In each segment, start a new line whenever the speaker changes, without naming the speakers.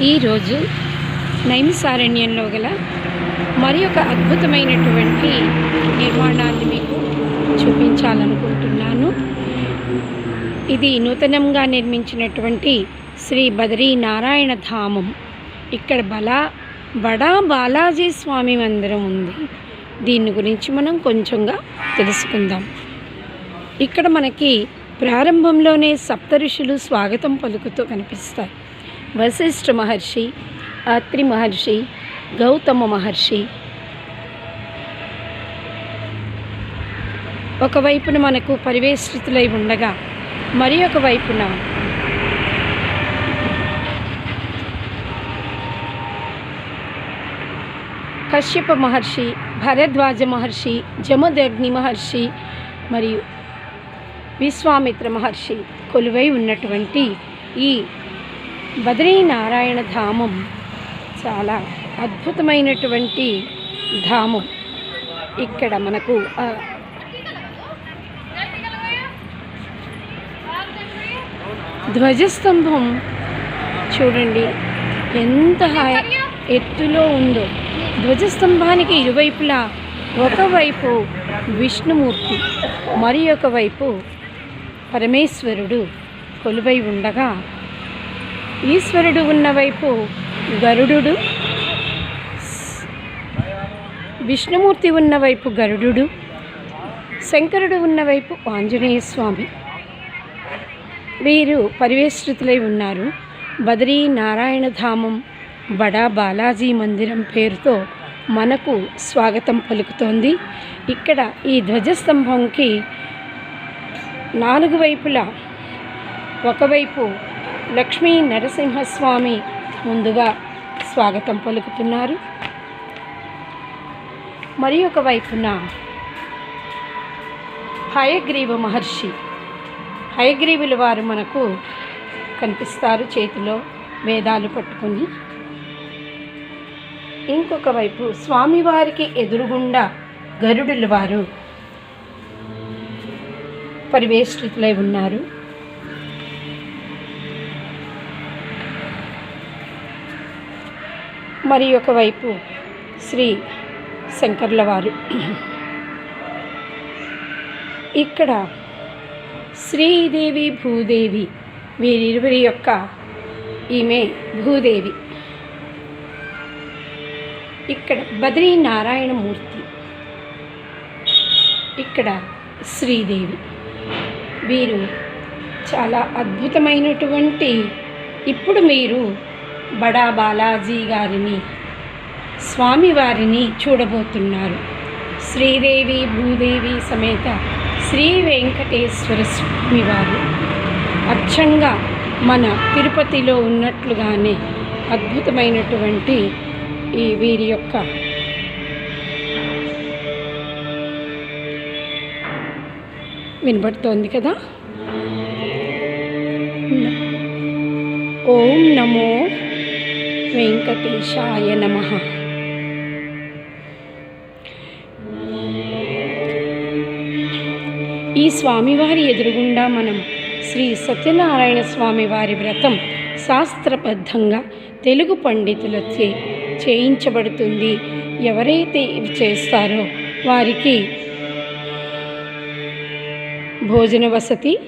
ఈరోజు నైమిసారణ్యంలో గల మరి ఒక అద్భుతమైనటువంటి నిర్మాణాన్ని మీకు చూపించాలనుకుంటున్నాను. ఇది నూతనంగా నిర్మించినటువంటి శ్రీ బదరీ నారాయణ ధామం. ఇక్కడ బలా బడా బాలాజీ స్వామి మందిరం ఉంది. దీని గురించి మనం కొంచెంగా తెలుసుకుందాం. ఇక్కడ మనకి ప్రారంభంలోనే సప్త ఋషులు స్వాగతం పలుకుతూ కనిపిస్తారు వశిష్ఠ మహర్షి అత్రి మహర్షి గౌతమ మహర్షి. ఒకవైపున మనకు పరివేష్టితులై ఉండగా మరి ఒక వైపున కశ్యప మహర్షి భరద్వాజ మహర్షి జమదగ్ని మహర్షి మరియు విశ్వామిత్ర మహర్షి కొలువై ఉన్నటువంటి ఈ బద్రీనారాయణ ధామం చాలా అద్భుతమైనటువంటి ధామం. ఇక్కడ మనకు ధ్వజస్తంభం చూడండి ఎంత ఎత్తులో ఉందో. ధ్వజస్తంభానికి ఇరువైపులా ఒకవైపు విష్ణుమూర్తి మరి ఒకవైపు పరమేశ్వరుడు కొలువై ఉండగా ఈశ్వరుడు ఉన్నవైపు గరుడు విష్ణుమూర్తి ఉన్నవైపు గరుడు శంకరుడు ఉన్నవైపు ఆంజనేయ స్వామి. వీరు పరివేష్టితులై ఉన్నారు. బద్రీ నారాయణ ధామం బడా బాలాజీ మందిరం పేరుతో మనకు స్వాగతం పలుకుతోంది. ఇక్కడ ఈ ధ్వజస్తంభంకి నాలుగు వైపులా ఒకవైపు లక్ష్మీ నరసింహస్వామి ముందుగా స్వాగతం పలుకుతున్నారు. మరి ఒక వైపున హయగ్రీవ మహర్షి. హయగ్రీవుల వారు మనకు కనిపిస్తారు చేతిలో వేదాలు పట్టుకొని. ఇంకొక వైపు స్వామివారికి ఎదురుగుండా గరుడుల వారు పరివేష్టితులై ఉన్నారు. మరి ఒకవైపు శ్రీ శంకర్ల వారు ఇక్కడ శ్రీదేవి భూదేవి వీరిరువురి యొక్క ఈమె భూదేవి. ఇక్కడ బద్రీ నారాయణమూర్తి ఇక్కడ శ్రీదేవి. వీరు చాలా అద్భుతమైనటువంటి ఇప్పుడు మీరు బడా బాలాజీ గారిని స్వామివారిని చూడబోతున్నారు. శ్రీదేవి భూదేవి సమేత శ్రీ వెంకటేశ్వర స్వామివారు. అచ్చంగా మన తిరుపతిలో ఉన్నట్లుగానే అద్భుతమైనటువంటి ఈ వీరి యొక్క వినబడుతోంది కదా? ఓం నమో వెంకటేశాయ నమ. ఈ స్వామివారి ఎదురుగుండా మనం శ్రీ సత్యనారాయణ స్వామి వారి వ్రతం శాస్త్రబద్ధంగా తెలుగు పండితులచే చేయించబడుతుంది. ఎవరైతే ఇవి చేస్తారో వారికి భోజన వసతి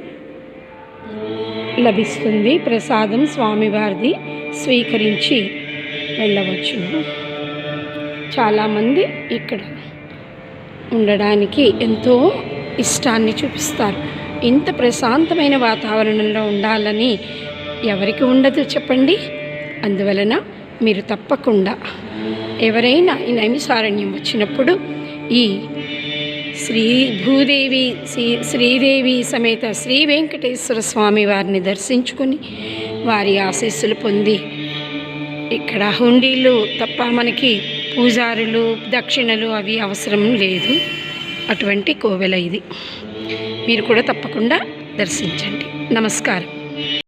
లభిస్తుంది. ప్రసాదం స్వామివారిది స్వీకరించి వెళ్ళవచ్చును చాలామంది ఇక్కడ ఉండడానికి ఎంతో ఇష్టాన్ని చూపిస్తారు. ఇంత ప్రశాంతమైన వాతావరణంలో ఉండాలని ఎవరికి ఉండదు చెప్పండి? అందువలన మీరు తప్పకుండా ఎవరైనా ఈ నైమిసారణ్యం వచ్చినప్పుడు ఈ శ్రీ భూదేవి శ్రీ శ్రీదేవి సమేత శ్రీ వెంకటేశ్వర స్వామి వారిని దర్శించుకొని వారి ఆశీస్సులు పొంది ఇక్కడ హుండీలు తప్ప మనకి పూజారులు దక్షిణలు అవి అవసరం లేదు. అటువంటి కోవెల ఇది. మీరు కూడా తప్పకుండా దర్శించండి. నమస్కారం.